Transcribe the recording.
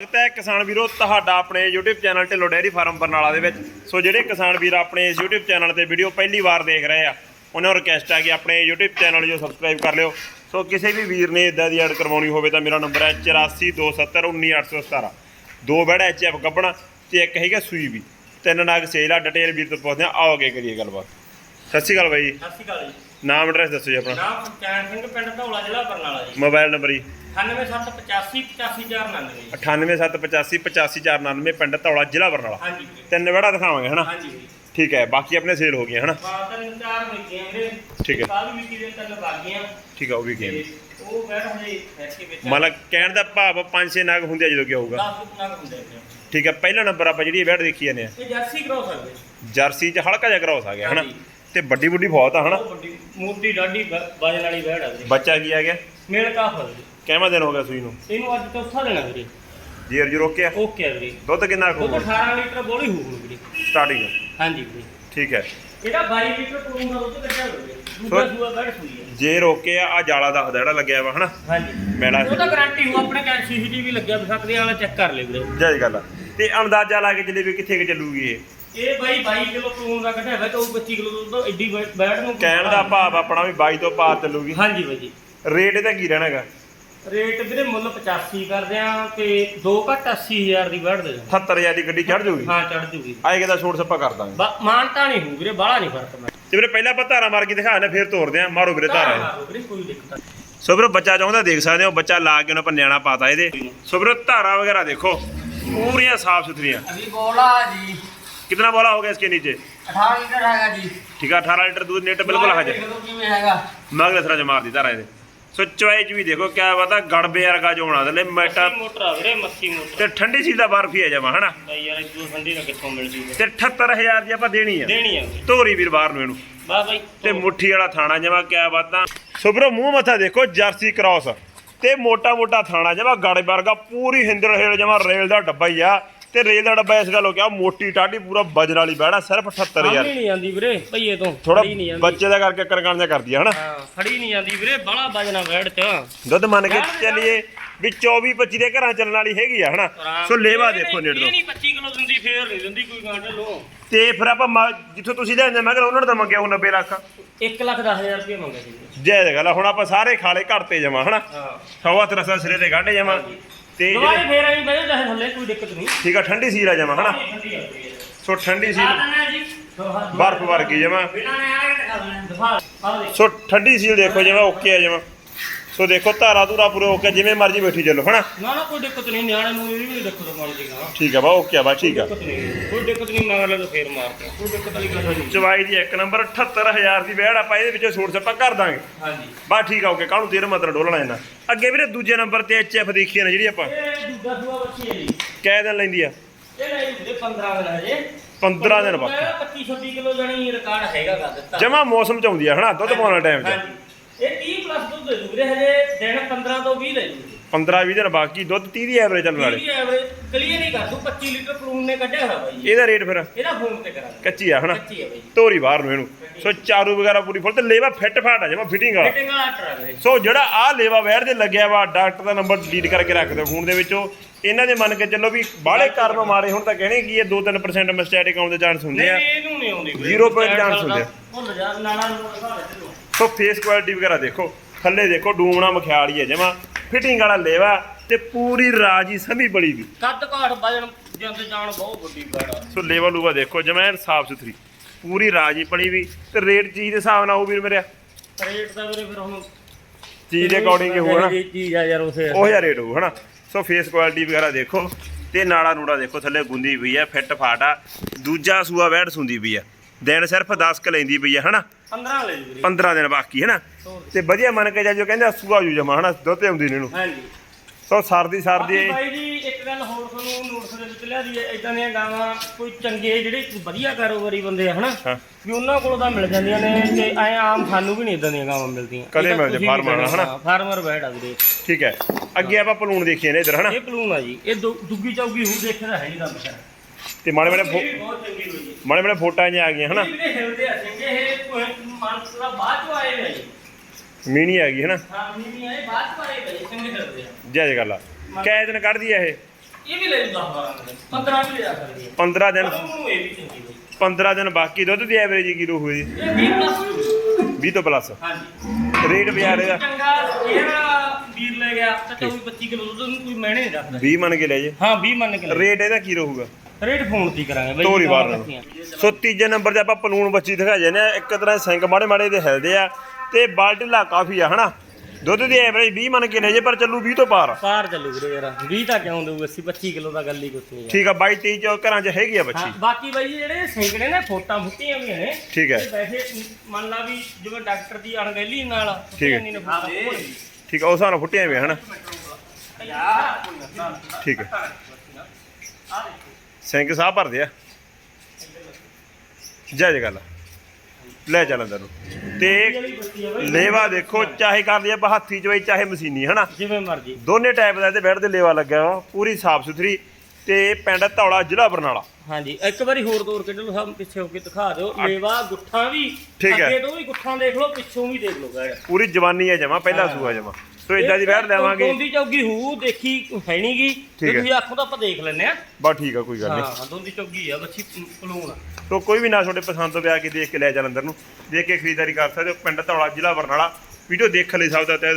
ਸਵਾਗਤ ਹੈ ਕਿਸਾਨ ਵੀਰੋ ਤੁਹਾਡਾ ਆਪਣੇ YouTube channel Dhillon dairy farm Barnala ਦੇ ਵਿੱਚ। ਸੋ ਜਿਹੜੇ ਕਿਸਾਨ ਵੀਰ ਆਪਣੇ ਇਸ YouTube ਚੈਨਲ ਤੇ ਵੀਡੀਓ ਪਹਿਲੀ ਵਾਰ ਦੇਖ ਰਹੇ ਆ ਉਹਨਾਂ ਨੂੰ ਰਿਕਵੈਸਟ ਹੈ ਕਿ ਆਪਣੇ YouTube ਚੈਨਲ ਜੋ ਸਬਸਕ੍ਰਾਈਬ ਕਰ ਲਿਓ। ਸੋ ਕਿਸੇ ਵੀ ਵੀਰ ਨੇ ਇਦਾਂ ਦੀ ਐਡ ਕਰਵਾਉਣੀ ਹੋਵੇ ਤਾਂ ਮੇਰਾ ਨੰਬਰ ਹੈ 8427191817 ਦੋ ਬੈੜ ਐਚਐਫ ਗੱਬਣਾ ਤੇ ਇੱਕ ਹੈਗਾ ਸੂਈ ਵੀ। ਤਿੰਨ ਨਾਗ ਸੇਲ ਆ ਡਿਟੇਲ ਵੀਰ ਤੋਂ ਪੁੱਛਦੇ ਆ। ਆਓ ਅੱਗੇ ਕਰੀਏ ਗੱਲਬਾਤ। ਸਤਿ ਸ਼੍ਰੀ ਅਕਾਲ ਬਾਈ। ਸਤਿ ਸ਼੍ਰੀ ਅਕਾਲ ਜੀ। ਨਾਮ ਐਡਰੈਸ ਦੱਸੋ ਜੀ ਆਪਣਾ। ਨਾਮ ਚੈਨ ਸਿੰਘ ਪਿੰਡ ਧੌਲਾ ਜ਼ਿਲ੍ਹਾ ਬਰਨਾਲਾ ਜੀ। ਮੋਬਾਈਲ ਨੰਬਰ ਜੀ। 9785 85499 ਜੀ 9875855499 ਪਿੰਡ ਧੌਲਾ ਜ਼ਿਲ੍ਹਾ ਬਰਨਾਲਾ। ਹਾਂਜੀ। ਤਿੰਨ ਬੈੜਾ ਦਿਖਾਵਾਂਗੇ ਹਨਾ? ਹਾਂਜੀ। ਠੀਕ ਹੈ ਬਾਕੀ ਆਪਣੇ ਸੇਲ ਹੋ ਗਈਆਂ ਹਨਾ? ਚਾਰ ਵੀਰੇ। ਠੀਕ ਹੈ। ਕਾਲੀ ਮਿੱਟੀ ਦੇ ਤਿੰਨ ਬਾਗੀਆਂ ਠੀਕ ਹੈ ਉਹ ਵੀ ਗੇਮ ਉਹ ਵਿੱਚ ਮਤਲਬ ਕਹਿਣ ਦਾ ਭਾਵ ਪੰਜ ਛੇ ਨਗ ਹੁੰਦੇ ਆ ਜਦੋਂ ਕੀ ਹੋਊਗਾ 10 ਫੁੱਟ ਨਗ ਹੁੰਦੇ ਨੇ ਠੀਕ ਹੈ ਪਹਿਲਾ ਨੰਬਰ ਆਪਾਂ ਜਿਹੜੀ ਬੈਟ ਦੇਖੀ ਜਾਂਦੇ ਆ। ਇਹ ਜਰਸੀ ਆ ਵੀਰੇ। ਜਰਸੀ ਚ ਹਲਕਾ ਜਿਹਾ ਆ ਗਿਆ ਹਨਾ। ਤੇ ਵੱਡੀ ਵੱਡੀ ਬਹੁਤ ਆ ਹਨਾ? ਮੂਰਤੀ ਡਾਡੀ ਵਜਨ ਵਾਲੀ ਬੈੜ ਆ ਬੱਚਾ ਕੀ ਆ ਗਿਆ? ਮੇਲ ਕਾਫ ਆ ਕਿੰਨਾ ਦਿਨ ਹੋ ਗਿਆ ਸੂਈ ਨੂੰ? ਇਹਨੂੰ ਅੱਜ ਚੌਥਾ ਦੇਣਾ ਵੀਰੇ। ਜੀਰ ਜੀ ਰੋਕਿਆ ਓਕੇ ਆ ਵੀਰੇ। ਦੁੱਧ ਕਿੰਨਾ ਦੁੱਧ ਖੂਗਾ 18 ਲੀਟਰ ਬੋਲੀ ਹੋਊਗੀ ਵੀਰੇ। ਸਟਾਰਟਿੰਗ ਹਾਂਜੀ ਵੀਰੇ। ਠੀਕ ਹੈ। ਇਹਦਾ 22 ਲੀਟਰ ਪਲੂਨ ਦਾ ਦੁੱਧ ਕੱਢਿਆ ਵੀਰੇ। ਦੂਜਾ ਸੋ- ਬੈੜ ਸੂਈ ਹੈ ਜੇ ਰੋਕੇ ਆ ਆ ਜਾਲਾ ਦੱਸਦਾ ਜਿਹੜਾ ਲੱਗਿਆ ਵਾ ਹਨਾ? ਹਾਂਜੀ। ਮੈਲਾ ਉਹ ਤਾਂ ਗਾਰੰਟੀ ਹੋ ਆਪਣੇ ਕੋਲ ਸੀਸੀਟੀਵੀ ਲੱਗਿਆ ਵੀ ਸਕਦੇ ਵਾਲਾ ਚੈੱਕ ਕਰ ਲੈ ਵੀਰੇ। ਜਾਇਜ਼ ਗੱਲ ਆ। ਤੇ ਅੰਦਾਜ਼ਾ ਲਾ ਕੇ ਚੱਲੇ ਵੀ ਕਿੱਥੇ ਕਿ ਚੱਲੂਗੀ ਇਹ? ਇਹ ਬਾਈ 22 ਕਿਲੋ ਪਲੂਨ ਦਾ ਕੱਢਿਆ ਹੋਇਆ ਤੇ ਉਹ 25 ਕਿਲੋ ਦੁੱਧ ਐਡੀ ਬੈ- ਬੈੜ ਨੂੰ ਕਹਿਣ ਦਾ ਭਾਵ ਆਪਣਾ ਵੀ 22 ਤੋਂ ਪਾਰ ਚੱਲੂਗੀ। ਹਾਂਜੀ ਬਾਈ ਜੀ। ਰੇਟ ਇਹਦਾ ਕੀ ਰਹਿਣਾਗਾ ਰੇਟ ਵੀਰੇ ਮੁੱਲ 85 ਕਰਦੇ ਆ ਤੇ 2 ਘੱਟ 80000 ਦੀ ਵੜ ਦੇ 70000 ਦੀ ਗੱਡੀ ਚੜ ਜੂਗੀ? ਹਾਂ ਚੜ ਜੂਗੀ। ਆਏ ਕਿਦਾ ਛੋਟ ਸੱਪਾ ਕਰ ਦਾਂਗੇ। ਬਾ- ਮਾਨਤਾ ਨਹੀਂ ਹੋਊ ਵੀਰੇ ਬਾਹਲਾ ਨਹੀਂ ਫ਼ਰਕ ਮੈਂ। ਤੇ ਵੀਰੇ ਪਹਿਲਾਂ ਆਪਾਂ ਧਾਰਾ ਮਾਰ ਕੇ ਦਿਖਾ ਫਿਰ ਤੋਰਦੇ ਆ। ਮਾਰੋ ਵੀਰੇ ਧਾਰਾ। ਕੋਈ ਦਿੱਕਤ ਸੋ ਵੀਰੋ ਬੱਚਾ ਚਾਹੁੰਦਾ ਦੇਖ ਸਕਦੇ ਹੋ ਬੱਚਾ ਲਾ ਕੇ ਉਹਨਾਂ ਪਰ ਨਿਆਣਾ ਪਾਤਾ ਇਹਦੇ। ਸੋ ਵੀਰੋ ਧਾਰਾ ਵਗੈਰਾ ਦੇਖੋ ਪੂਰੀਆਂ ਸਾਫ਼ ਸੁਥਰੀਆਂ। अभी बोला जी कितना बोला होगा इसके नीचे अठारह लीटर आएगा जी ठीक है अठारह लीटर दूध नेट बिल्कुल हाजिर की में आएगा मैं अगले थोड़ा मार दी धारा ਸੋ ਚੁਆਈ ਚ ਵੀ ਦੇਖੋ ਕਿਆ ਪਤਾ ਗੜਬੇ ਵਰਗਾ ਜੋ ਬਣਾ ਦਲੇ ਮੈਟਾ ਮੋਟਰ ਆ ਵੀਰੇ ਮੱਛੀ ਮੋਟਰ। ਤੇ ਠੰਡੀ ਚੀਜ਼ ਦਾ ਬਰਫ ਹੈ ਜਮਾ ਹਨਾ? ਬਾਈ ਯਾਰ ਜੋ ਠੰਡੀ ਦਾ ਕਿੱਥੋਂ ਮਿਲ ਜੂਗਾ? ਤੇ 78000 ਦੀ ਆਪਾਂ ਦੇਣੀ ਆ। ਦੇਣੀ ਆ। ਧੋਰੀ ਵੀਰ ਬਾਹਰ ਨੂੰ ਇਹਨੂੰ। ਬਾਈ ਤੇ ਮੁੱਠੀ ਵਾਲਾ ਥਾਣਾ ਜਮਾ ਕਿਆ ਬਾਤਾਂ। ਸੁਬਰੋ ਮੂੰਹ ਮੱਥਾ ਦੇਖੋ ਜਰਸੀ ਕ੍ਰਾਸ। ਤੇ ਮੋਟਾ ਮੋਟਾ ਥਾਣਾ ਜਮਾ ਗਾੜੇ ਵਰਗਾ ਪੂਰੀ ਹਿੰਦੜ ਹੇਲ ਜਮਾ ਰੇਲ ਦਾ ਡੱਬਾ ਹੀ ਆ। ਤੇ ਰੇਲ ਦਾ ਡੱਬਾ ਇਸ ਗੱਲ ਹੋ ਗਿਆ ਮੋਟੀ ਟਾਢੀ ਪੂਰਾ ਵਜਨ ਵਾਲੀ ਬਹਿਣਾ ਸਿਰਫ 78000 ਸਾਹਮਣੇ ਨਹੀਂ ਜਾਂਦੀ ਵੀਰੇ ਭਈਏ ਤੋਂ ਥੋੜਾ ਨਹੀਂ ਬੱਚੇ ਦਾ ਕਰਕੇ ਕਰਗਾਣ ਜਿਹਾ ਕਰਦੀ ਹਨਾ? ਹਾਂ ਨਹੀਂ ਜਾਂਦੀ ਵੀਰੇ ਬੜਾ ਵਜਣਾ ਬੈੜ ਚ। ਦੁੱਧ ਮੰਨ ਕੇ ਚੱਲੀਏ ਵੀ 24 25 ਦੇ ਘਰਾਂ ਚੱਲਣ ਵਾਲੀ ਹੈਗੀ ਆ ਹਨਾ? ਸੋ ਲੇਵਾ ਦੇਖੋ ਨੇੜ ਤੋਂ। ਨਹੀਂ 25 ਕਿਲੋ ਦਿੰਦੀ ਫੇਰ ਨਹੀਂ ਦਿੰਦੀ ਕੋਈ ਗਾਂਢ ਲੋ ਤੇ ਫਿਰ ਆਪਾਂ ਜਿੱਥੋਂ ਤੁਸੀਂ ਲੈਂਦੇ ਮੈਂ ਕਿਹਾ ਉਹਨਾਂ ਨੇ ਤਾਂ ਮੰਗਿਆ ਉਹ 90 ਲੱਖ। 1 ਲੱਖ 10000 ਰੁਪਏ ਮੰਗਿਆ ਸੀ। ਜੈ ਗੱਲ ਆ, ਹੁਣ ਆਪਾਂ ਸਾਰੇ ਖਾਲੇ ਘੜਤੇ ਜਮਾ ਹਨਾ? ਹਾਂ। ਸਵਾ ਤਰਸਾ ਸਿਰੇ ਤੇ ਗਾਢੇ ਜਮਾ। ਤੇ ਦਵਾਈ ਫੇਰ ਆਈ ਬਈ ਚਾਹੇ ਥੱਲੇ ਕੋਈ ਦਿੱਕਤ ਨਹੀਂ। ਠੀਕ ਆ ਠੰਡੀ ਸੀਲ ਆ ਜਮਾ ਹਨਾ? ਠੰਡੀ ਆ ਵੀਰੇ ਸੋ ਠੰਡੀ ਆ ਜੀ। ਬਰਫ ਵਰਗੀ ਜਮਾ। ਬਿਨਾਂ ਨੇ ਆ ਕੇ ਦਿਖਾ ਦੇਣਾ ਦਿਖਾ ਆ ਦੇ। ਸੋ ਠੰਡੀ ਸੀਲ ਦੇਖੋ ਜਮਾ ਓਕੇ ਆ ਜਮਾ। ਸੋ ਦੇਖੋ ਧਾਰਾ ਧੂਰਾ ਪੂਰੇ ਓਕੇ ਜਿਵੇਂ ਮਰਜ਼ੀ ਬੈਠੀ ਚੱਲੋ ਹਨਾ? ਨਾ ਨਾ ਕੋਈ ਦਿੱਕਤ ਨਹੀਂ ਨਿਆਣੇ ਨੂੰ ਇਹ ਵੀ ਦੇਖੋ ਤਾਂ ਬਣ ਜੇਗਾ। ਠੀਕ ਆ ਬਾ ਓਕੇ ਆ ਬਾ ਠੀਕ ਆ। ਦਿੱਕਤ ਨਹੀਂ ਕੋਈ ਦਿੱਕਤ ਨਹੀਂ ਮਗਰ ਲੈ ਤਾਂ ਫੇਰ ਮਾਰਦੇ ਕੋਈ ਦਿੱਕਤ ਵਾਲੀ ਗੱਲ ਨਹੀਂ। ਚਵਾਈ ਦੀ ਇੱਕ ਨੰਬਰ 78000 ਦੀ ਵਿਹੜ ਆਪਾਂ ਇਹਦੇ ਵਿੱਚੋਂ ਛੋਟ ਸੱਪਾ ਕਰ ਦਾਂਗੇ। ਹਾਂਜੀ। ਬਾ ਠੀਕ ਆ ਓਕੇ ਕਾਹਨੂੰ ਤੇਰੇ ਮਤਲਬ ਡੋਲਣਾ ਇਹਨਾਂ? ਅੱਗੇ ਵੀਰੇ ਦੂਜੇ ਨੰਬਰ ਤੇ ਐਚਐਫ ਦੇਖੀ ਨਾ ਜਿਹੜੀ ਆਪਾਂ। ਇਹ ਦੂਜਾ ਸੂਆ ਬੱਚੀ ਹੈ ਜੀ। ਕਹਿ ਦਿਨ ਲੈਂਦੀ ਆ? ਇਹ ਵੀਰੇ 15 ਦਿਨ ਹਜੇ 15 ਦਿਨ ਬਾਕੀ 25 26 ਕਿਲੋ ਜਾਨੀ ਰਿਕਾਰਡ ਹੈਗਾ ਕਰ ਦਿੱਤਾ ਜਮਾ ਮੌਸਮ ਚ ਆਉਂਦੀ ਆ ਹਨਾ? ਦੁੱਧ ਪਾਉਣ ਟਾਈਮ 'ਚ। ਹਾਂਜੀ। ਇਹ 30 ਪਲੱਸ ਦੁੱਧ ਦੇ ਦੂ ਵੀਰੇ ਹਜੇ ਦਿਨ 15 ਤੋਂ 20 ਲੈ ਜੂ 15 20 ਦਿਨ ਬਾਕੀ ਦੁੱਧ 30 ਦੀ ਐਵਰੇਜ ਚੱਲਣ ਵਾਲੇ ਇਹਦੀ ਐਵਰੇਜ ਕਲੀਅਰ ਹੀ ਕਰ ਦੂ 25 ਲੀਟਰ ਪ੍ਰੂਨ ਨੇ ਕੱਢਿਆ ਹੋਇਆ ਬਾਈ। ਇਹਦਾ ਰੇਟ ਫਿਰ? ਇਹਦਾ ਫੋਨ ਤੇ ਕਰਾਂਗੇ ਕੱਚੀ ਆ ਹਨਾ? ਕੱਚੀ ਬਾਈ। ਬਾਹਰ ਨੂੰ ਇਹਨੂੰ। ਸੋ ਚਾਰੂ ਵਗੈਰਾ ਪੂਰੀ ਫੁੱਲ ਤੇ ਲੇਵਾ ਫਿੱਟ ਫਾਟ ਆ ਜਮਾ ਫਿਟਿੰਗ ਵਾਲਾ। ਫਿਟਿੰਗ ਵਾਲਾ ਟਰਾ ਵੀਰੇ ਸੋ ਜਿਹੜਾ ਆ ਲੇਵਾ ਵੈਰ ਦੇ ਲੱਗਿਆ ਵਾ ਡਾਕਟਰ ਦਾ ਨੰਬਰ ਡਿਲੀਟ ਕਰਕੇ ਰੱਖ ਦਿਓ ਫੋਨ ਦੇ ਵਿੱਚੋਂ। ਇਹਨਾਂ ਦੇ ਮੰਨ ਕੇ ਚੱਲੋ ਵੀ ਬਾਹਲੇ ਕਰਮ ਮਾਰੇ ਹੁਣ ਤਾਂ ਕਹਿਣੇ ਕੀ ਇਹ 2-3% ਮਿਸਟੇਕ ਆਉਣ ਦੇ ਚਾਂਸ ਹੁੰਦੇ ਆ। ਨਹੀਂ, ਇਹਨੂੰ ਨਹੀਂ ਆਉਂਦੀ ਵੀਰੇ। Zero point chance ਹੁੰਦੇ ਆ। ਭੁੱਲ ਜਾ ਨਾਣਾ ਨੂੰ ਸੋ ਫੇਸ ਕੁਆਲਿਟੀ ਵਗੈਰਾ ਦੇਖੋ। ਥੱਲੇ ਦੇਖੋ ਡੂਮਣਾ ਮਖਿਆਲੀ ਹੈ ਜਮਾ ਫਿਟਿੰਗ ਵਾਲਾ ਲੇਵਾ ਤੇ ਪੂਰੀ ਰਾਜੀ ਸਮੀ ਬੜੀ ਵੀ। ਕੱਦ ਕਾਠ ਵਜਣ ਜੰਦ ਜਾਣ ਬਹੁਤ ਵੱਡੀ ਬੜਾ ਸੋ ਲੇਵਾ ਲੂਵਾ ਦੇਖੋ ਜਮੈਨ ਸਾਫ਼ ਸੁਥਰੀ ਪੂਰੀ ਰਾਜੀ ਪੜੀ ਵੀ ਤੇ ਰੇਟ ਚੀਜ਼ ਦੇ ਹਿਸਾਬ ਨਾਲ ਉਹ ਵੀਰ ਮੇਰਿਆ ਰੇਟ ਦਾ ਵੀਰੇ ਫਿਰ ਹੁਣ ਚੀਜ਼ ਦੇ ਅਕੋਰਡਿੰਗ ਹੀ ਇਹ ਚੀਜ਼ ਆ ਯਾਰ ਉਸੇ। ਉਹ ਜਿਹਾ ਰੇਟ ਹੋਊ ਹਨਾ। ਸੋ ਫੇਸ ਕੁਆਲਿਟੀ ਵਗੈਰਾ ਦੇਖੋ ਤੇ ਨਾੜਾ ਨੂੜਾ ਦੇਖੋ ਥੱਲੇ ਗੁੰਦੀ ਪਈ ਆ ਫਿੱਟ ਫਾਟ ਆ ਦੂਜਾ ਸੂਆ ਵੈੜ ਸੁੰਦੀ ਪਈ ਆ ਦਿਨ ਸਿਰਫ 10 ਕ ਲੈਂਦੀ ਪਈ ਆ ਹਨਾ। 15 ਲੈ ਜੀ ਵੀਰੇ। 15 ਦਿਨ ਬਾਕੀ ਹਨਾ? ਤੇ ਵਧੀਆ ਮੰਨ ਕੇ ਜਾ ਜੋ ਕਹਿੰਦੇ ਸੂਆ ਜੂ ਜਮਾ ਹਨਾ? ਦੁੱਧ ਆਉਂਦੀ ਨੇ ਇਹਨੂੰ। ਹਾਂਜੀ। ਸੋ ਸਰਦੀ ਸਰਦੀ ਬਾਈ ਜੀ ਇੱਕ ਗੱਲ ਹੋਰ ਤੁਹਾਨੂੰ ਨੋਟਿਸ ਦੇ ਵਿੱਚ ਲਿਆ ਦੀ ਇਦਾਂ ਦੀਆਂ ਗਾਵਾਂ ਕੋਈ ਚੰਗੇ ਜਿਹੜੇ ਵਧੀਆ ਕਾਰੋਬਾਰੀ ਬੰਦੇ ਆ ਹਨਾ? ਹਾਂ। ਵੀ ਉਹਨਾਂ ਕੋਲ ਤਾਂ ਮਿਲ ਜਾਂਦੀਆਂ ਨੇ ਤੇ ਐ ਆਮ ਸਾਨੂੰ ਵੀ ਨਹੀਂ ਇਦਾਂ ਦੀਆਂ ਗਾਵਾਂ ਮਿਲਦੀਆਂ। ਕਦੇ ਇਹ ਤਾਂ ਮਿਲ ਜੇ ਤੁਸੀਂ ਵੀ farmer ਨਾਲ, ਜਾਣੋ, ਹਨਾ? ਹਾਂ, ਫਾਰਮਰ ਆ ਵੀਰੇ। ਠੀਕ ਹੈ। ਅੱਗੇ ਆਪਾਂ ਪਲੂਣ ਦੇਖੀਏ ਨੇ ਇਧਰ ਹਨਾ? ਇਹ ਪਲੂਨ ਆ ਜੀ। ਇਹ ਦੁੱਗੀ ਚੌਗੀ ਹੂ ਦੇਖਦਾ ਹੈ ਨਹੀਂ ਦਾ ਬਚਾ ਤੇ ਮਾੜੇ ਮਾੜੇ ਮਾੜੇ ਮਾੜੇ ਫੋਟਾਂ ਆ ਗਈਆਂ ਹਨਾ? ਇਹ ਹਿਲਦੇ ਆ ਸਿੰਘੇ ਇਹ ਮਾਨਸ ਦਾ ਬਾਅਦ ਚੋਂ ਆਏ ਨੇ ਜੀ ਮੀਣੀ ਆ ਗਈ ਹਾਂ ਨਹੀਂ ਨਹੀਂ ਆਏ ਬਾਅਦ ਚੋਂ ਆਏ ਨੇ ਸਿੰਘੇ ਹਿਲਦੇ ਆ। ਜੈ ਜੈ ਗੱਲ ਕੈ ਦਿਨ ਕੱਢਦੀ ਆ ਇਹ? ਇਹ ਵੀ ਲੈ ਲੂ 10 12 ਦਿਨ 15 ਵੀ ਲਿਆ ਸਕਦੀ ਹੈ 15 ਦਿਨ। ਪਰ ਉਹਨੂੰ ਇਹ ਵੀ ਚੰਗੀ ਬਈ 15 ਦਿਨ ਬਾਕੀ ਦੁੱਧ ਦੀ ਐਵਰੇਜ ਕੀ ਰਹੂਗੀ ਇਹ 20 ਪਲੱਸ 20 ਤੋਂ ਪਲੱਸ ਹਾਂਜੀ। ਰੇਟ ਬਾਜ਼ਾਰ ਇਹਦਾ ਚੰਗਾ ਇਹ ਵੀਰ ਲੈ ਗਿਆ ਤਾਂ 24 25 ਕਿਲੋ ਦੁੱਧ ਨੂੰ ਕੋਈ ਮੈਨੇ ਨਹੀਂ ਰੱਖਦਾ 20 ਮੰਨ ਕੇ ਲੈ ਜੇ। ਹਾਂ 20 ਮੰਨ ਕੇ ਲੈ ਰੇਟ ਇਹਦਾ ਕੀ ਰਹੂਗਾ? ਰੇਟ ਫੋਨ ਤੇ ਹੀ ਕਰਾਂਗੇ ਬਈ ਤੋਰੀ ਵਾਰ ਨੂੰ। ਕੱਟੀਆਂ। ਸੋ ਤੀਜੇ ਨੰਬਰ ਤੇ ਆਪਾਂ ਪਲੂਣ ਬੱਚੀ ਦਿਖਾ ਜਾਂਦੇ ਆ ਇੱਕ ਤਰ੍ਹਾਂ ਸਿੰਘ ਮਾੜੇ ਮਾੜੇ ਦੇ ਹਿਲਦੇ ਆ ਤੇ ਬਾਲਟਿਲਾ ਕਾਫੀ ਆ ਹਨਾ? ਦੁੱਧ ਦੀ ਐਵਰੇਜ 20 ਮੰਨ ਕੇ ਲੈ ਜੇ ਪਰ ਚੱਲੂ 20 ਤੋਂ ਪਾਰ। ਪਾਰ ਚੱਲੂ ਵੀਰੇ ਯਾਰ 20 ਤਾਂ ਕਿਉਂ ਦਊ? 80 25 ਕਿਲੋ ਦਾ ਗੱਲ ਹੀ ਕੁਛ ਨਹੀਂ ਠੀਕ ਆ 22 23 ਚ ਘਰਾਂ 'ਚ ਹੈਗੀ ਆ ਬੱਚੀ। ਹਾਂ ਬਾਕੀ ਬਾਈ ਜਿਹੜੇ ਸਿੰਗੜੇ ਨੇ ਫੋਟਾਂ ਫੁੱਟੀਆਂ ਵੀ ਨੇ। ਠੀਕ ਹੈ ਵੈਸੇ ਮੰਨ ਲਾ ਵੀ ਜਿਵੇਂ ਡਾਕਟਰ ਦੀ ਅਣਗਹਿਲੀ ਨਾਲ ਠੀਕ ਹੈ। ਨੇ। ਠੀਕ ਆ ਉਸ ਹਿਸਾਬ ਨਾਲ ਫੁੱਟੀਆਂ ਵੀ ਆ ਹਨਾ? ਠੀਕ ਹੈ ਸਿੰਘ ਸਾਹਿਬ ਭਰਦੇ ਆ। ਜੈ ਜੈ ਗੱਲ ਲੈ ਚੱਲ ਅੰਦਰ ਨੂੰ। ਤੇ ਲੇਵਾ ਦੇਖੋ ਚਾਹੇ ਕਰ ਲਿਆ ਆਪਾਂ ਹੱਥੀ ਚ ਬਈ ਚਾਹੇ ਮਸ਼ੀਨੀ ਹਨਾ? ਜਿਵੇਂ ਮਰਜ਼ੀ। ਦੋਨੇ ਟਾਈਪ ਦਾ ਇਹਦੇ ਬੈੱਡ ਤੇ ਲੇਵਾ ਲੱਗਿਆ ਵਾ ਪੂਰੀ ਸਾਫ਼ ਸੁਥਰੀ। ਤੇ ਪਿੰਡ ਧੌਲਾ ਜ਼ਿਲ੍ਹਾ ਬਰਨਾਲਾ। ਹਾਂਜੀ ਇੱਕ ਵਾਰੀ ਹੋਰ ਤੋਰ ਕੇ ਸਭ ਪਿੱਛੇ ਹੋ ਕੇ ਦਿਖਾ ਦਿਓ। ਲੇਵਾ ਗੁੱਠਾਂ ਵੀ। ਅੱਗੇ ਤੋਂ ਵੀ ਗੁੱਠਾਂ ਦੇਖ ਲਓ ਪਿੱਛੋਂ ਵੀ ਦੇਖ ਲਓ। ਪੂਰੀ ਜਵਾਨੀ ਹੈ ਜਮਾ ਪਹਿਲਾ ਸੂਆ ਜਮਾ। ਸੋ ਇਦਾਂ ਦੀ ਬੈਠ ਦੇਵਾਂਗੇ ਦੋਂਦੀ ਚੌਗੀ ਹੂ ਦੇਖੀ ਹੈ ਨਹੀਂਗੀ ਹੈ। ਤੁਸੀਂ ਆਖੋ ਤਾਂ ਆਪਾਂ ਦੇਖ ਲੈਨੇ ਆ ਬਸ ਠੀਕ ਆ ਕੋਈ ਗੱਲ ਨਹੀਂ। ਹਾਂ ਦੋਂਦੀ ਚੌਗੀ ਆ ਬੱਚੀ ਪਲੂਣ ਆ। ਸੋ ਕੋਈ ਵੀ ਨਾ ਤੁਹਾਡੇ ਪਸੰਦ ਤੋਂ ਵਿਆਹ ਕੇ ਦੇਖ ਕੇ ਲੈ ਚੱਲ ਅੰਦਰ ਨੂੰ। ਦੇਖ ਕੇ ਖਰੀਦਦਾਰੀ ਕਰ ਸਕਦੇ ਹੋ ਪਿੰਡ ਧੌਲਾ ਜ਼ਿਲ੍ਹਾ ਬਰਨਾਲਾ। ਵੀਡੀਓ ਦੇਖਣ ਲਈ ਸਭ ਦਾ ਤਹਿ